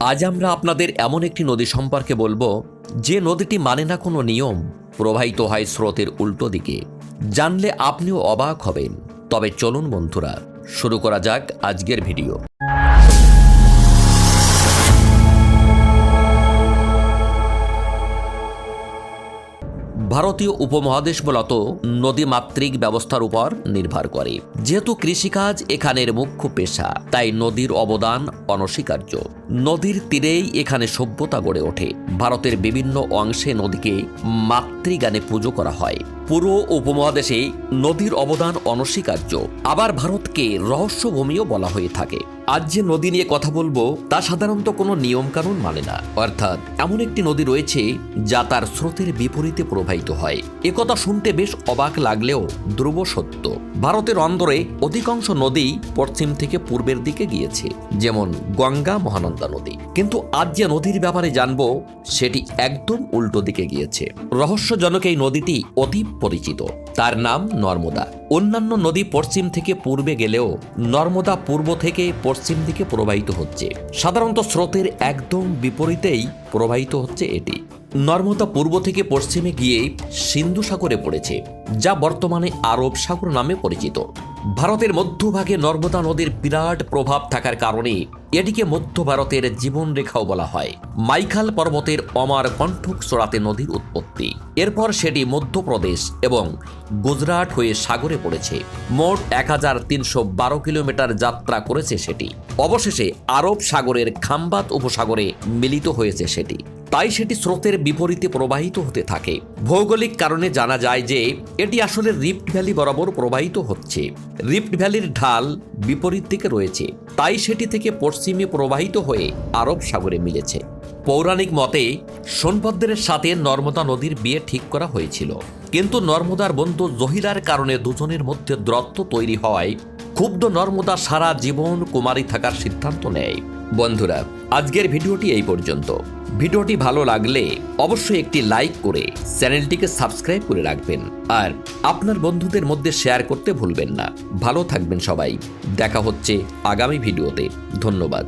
আজ আমরা আপনাদের এমন একটি নদী সম্পর্কে বলব, যে নদীটি মানে না কোনো নিয়ম, প্রবাহিত হয় স্রোতের উল্টো দিকে। জানলে আপনিও অবাক হবেন। তবে চলুন বন্ধুরা, শুরু করা যাক আজকের ভিডিও। ভারতীয় উপমহাদেশ মূলত নদীমাতৃক ব্যবস্থার উপর নির্ভর করে। যেহেতু কৃষিকাজ এখানের মুখ্য পেশা, তাই নদীর অবদান অনস্বীকার্য। নদীর তীরেই এখানে সভ্যতা গড়ে ওঠে। ভারতের বিভিন্ন অংশে নদীকে মাতৃগানে পুজো করা হয়। পুরো উপমহাদেশে নদীর অবদান অনস্বীকার্য। আবার ভারতকে রহস্যভূমিও বলা হয়ে থাকে। আজ যে নদী নিয়ে কথা বলব, তা সাধারণত কোনো নিয়মকানুন মানে না। অর্থাৎ এমন একটি নদী রয়েছে, যা তার স্রোতের বিপরীতে প্রবাহিত হয়। একথা শুনতে বেশ অবাক লাগলেও ধ্রুব সত্য। ভারতের অন্দরে অধিকাংশ নদী পশ্চিম থেকে পূর্বের দিকে গিয়েছে, যেমন গঙ্গা মহানন্দা নদী। কিন্তু আজ যে নদীর ব্যাপারে জানব, সেটি একদম উল্টো দিকে গিয়েছে। রহস্যজনক এই নদীটি অতি পরিচিত। তার নাম নর্মদা। অন্যান্য নদী পশ্চিম থেকে পূর্বে গেলেও নর্মদা পূর্ব থেকে পশ্চিম দিকে প্রবাহিত হচ্ছে। সাধারণত স্রোতের একদম বিপরীতেই প্রবাহিত হচ্ছে এটি। নর্মদা পূর্ব থেকে পশ্চিমে গিয়ে সিন্ধু সাগরে পড়েছে, যা বর্তমানে আরব সাগর নামে পরিচিত। ভারতের মধ্যভাগে নর্মদা নদীর বিরাট প্রভাব থাকার কারণে এটিকে মধ্য ভারতের জীবনরেখাও বলা হয়। মাইখাল পর্বতের অমার কণ্ঠক চড়াতে নদীর উৎপত্তি। এরপর সেটি মধ্যপ্রদেশ এবং গুজরাট হয়ে সাগরে পড়েছে। মোট এক হাজার তিনশো বারো কিলোমিটার যাত্রা করেছে সেটি। অবশেষে আরব সাগরের খাম্বাত উপসাগরে মিলিত হয়েছে সেটি। তাই সেটি স্রোতের বিপরীতে প্রবাহিত হতে থাকে। ভৌগোলিক কারণে জানা যায় যে, এটি আসলে রিফ্ট ভ্যালি বরাবর প্রবাহিত হচ্ছে। রিফ্ট ভ্যালির ঢাল বিপরীত দিকে রয়েছে। তাই সেটি থেকে পশ্চিমে প্রবাহিত হয়ে আরব সাগরে মিলেছে। পৌরাণিক মতে, সোনভদ্রের সাথে নর্মদা নদীর বিয়ে ঠিক করা হয়েছিল। কিন্তু নর্মদার বন্ধু জহিরার কারণে দুজনের মধ্যে দ্রত্ব তৈরি হওয়ায় ক্ষুব্ধ নর্মদা সারা জীবন কুমারী থাকার সিদ্ধান্ত নেয়। বন্ধুরা, আজকের ভিডিওটি এই পর্যন্ত। ভিডিওটি ভালো লাগলে অবশ্যই একটি লাইক করে চ্যানেলটিকে সাবস্ক্রাইব করে রাখবেন। আর আপনার বন্ধুদের মধ্যে শেয়ার করতে ভুলবেন না। ভালো থাকবেন সবাই। দেখা হচ্ছে আগামী ভিডিওতে। ধন্যবাদ।